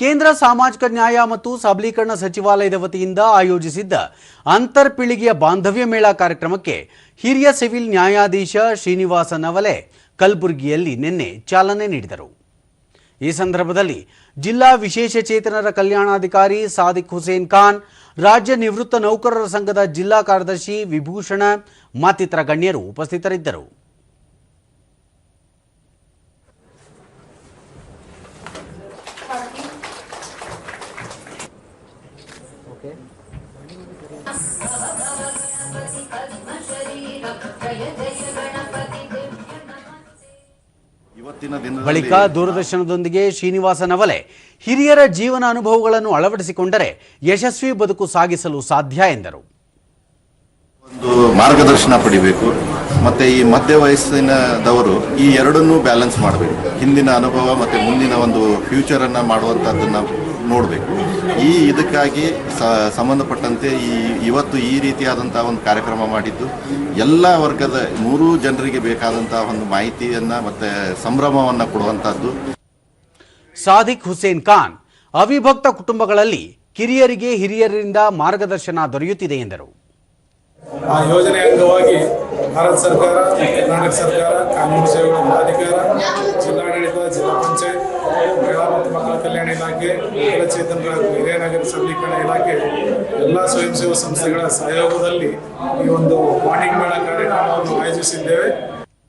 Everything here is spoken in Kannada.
ಕೇಂದ್ರ ಸಾಮಾಜಿಕ ನ್ಯಾಯ ಮತ್ತು ಸಬಲೀಕರಣ ಸಚಿವಾಲಯದ ವತಿಯಿಂದ ಆಯೋಜಿಸಿದ್ದ ಅಂತರ್ ಪೀಳಿಗೆಯ ಬಾಂಧವ್ಯ ಮೇಳ ಕಾರ್ಯಕ್ರಮಕ್ಕೆ ಹಿರಿಯ ಸಿವಿಲ್ ನ್ಯಾಯಾಧೀಶ ಶ್ರೀನಿವಾಸ ನವಲೆ ಕಲಬುರಗಿಯಲ್ಲಿ ನಿನ್ನೆ ಚಾಲನೆ ನೀಡಿದರು. ಈ ಸಂದರ್ಭದಲ್ಲಿ ಜಿಲ್ಲಾ ವಿಶೇಷ ಚೇತನರ ಕಲ್ಯಾಣಾಧಿಕಾರಿ ಸಾದಿಕ್ ಹುಸೇನ್ ಖಾನ್, ರಾಜ್ಯ ನಿವೃತ್ತ ನೌಕರರ ಸಂಘದ ಜಿಲ್ಲಾ ಕಾರ್ಯದರ್ಶಿ ವಿಭೂಷಣ, ಮತ್ತಿತರ ಗಣ್ಯರು ಉಪಸ್ಥಿತರಿದ್ದರು. ಇವತ್ತಿನ ದಿನದಲ್ಲಿ ಬಳಿಕ ದೂರದರ್ಶನದೊಂದಿಗೆ ಶ್ರೀನಿವಾಸ ನವಲೆ. ಹಿರಿಯರ ಜೀವನ ಅನುಭವಗಳನ್ನು ಅಳವಡಿಸಿಕೊಂಡರೆ ಯಶಸ್ವಿ ಬದುಕು ಸಾಗಿಸಲು ಸಾಧ್ಯ ಎಂದರು. ಒಂದು ಮಾರ್ಗದರ್ಶನ ಪಡಿಬೇಕು. ಮತ್ತೆ ಈ ಮಧ್ಯ ವಯಸ್ಸಿನದವರು ಈ ಎರಡನ್ನೂ ಬ್ಯಾಲೆನ್ಸ್ ಮಾಡಬೇಕು. ಹಿಂದಿನ ಅನುಭವ ಮತ್ತೆ ಮುಂದಿನ ಒಂದು ಫ್ಯೂಚರ್ ಅನ್ನ ಮಾಡುವಂತದ್ದನ್ನ ನೋಡಬೇಕು. ಈ ಇದಕ್ಕಾಗಿ ಸ- ಸಂಬಂಧಪಟ್ಟಂತೆ ಈ ಇವತ್ತು ಈ ರೀತಿಯಾದಂಥ ಒಂದು ಕಾರ್ಯಕ್ರಮ ಮಾಡಿದ್ದು ಎಲ್ಲ ವರ್ಗದ ಮೂರೂ ಜನರಿಗೆ ಬೇಕಾದಂತಹ ಒಂದು ಮಾಹಿತಿಯನ್ನ ಮತ್ತೆ ಸಂಭ್ರಮವನ್ನು ಕೊಡುವಂಥದ್ದು ಸಾದಿಕ್ ಹುಸೇನ್ ಖಾನ್ ಅವಿಭಕ್ತ ಕುಟುಂಬಗಳಲ್ಲಿ ಕಿರಿಯರಿಗೆ ಹಿರಿಯರಿಂದ ಮಾರ್ಗದರ್ಶನ ದೊರೆಯುತ್ತಿದೆ ಎಂದರು. ಆ ಯೋಜನೆ ಅಂಗವಾಗಿ ಭಾರತ ಸರ್ಕಾರ, ಕರ್ನಾಟಕ ಸರ್ಕಾರ, ಕಾನೂನು ಸೇವೆಗಳ ಪ್ರಾಧಿಕಾರ ಜಿಲ್ಲಾಡಳಿತ, ಜಿಲ್ಲಾ ಪಂಚಾಯತ್, ಮಹಿಳಾ ಮತ್ತು ಮಕ್ಕಳ ಕಲ್ಯಾಣ ಇಲಾಖೆ ವಿಕಲಚೇತನರ ಹಿರಿಯ ನಗರ ಸಬಲೀಕರಣ ಇಲಾಖೆ, ಎಲ್ಲ ಸ್ವಯಂ ಸೇವಾ ಸಂಸ್ಥೆಗಳ ಸಹಯೋಗದಲ್ಲಿ ಈ ಒಂದು ಮಾರ್ನಿಂಗ್ ಮೇಳ ಕಾರ್ಯಕ್ರಮವನ್ನು ಆಯೋಜಿಸಿದ್ದೇವೆ.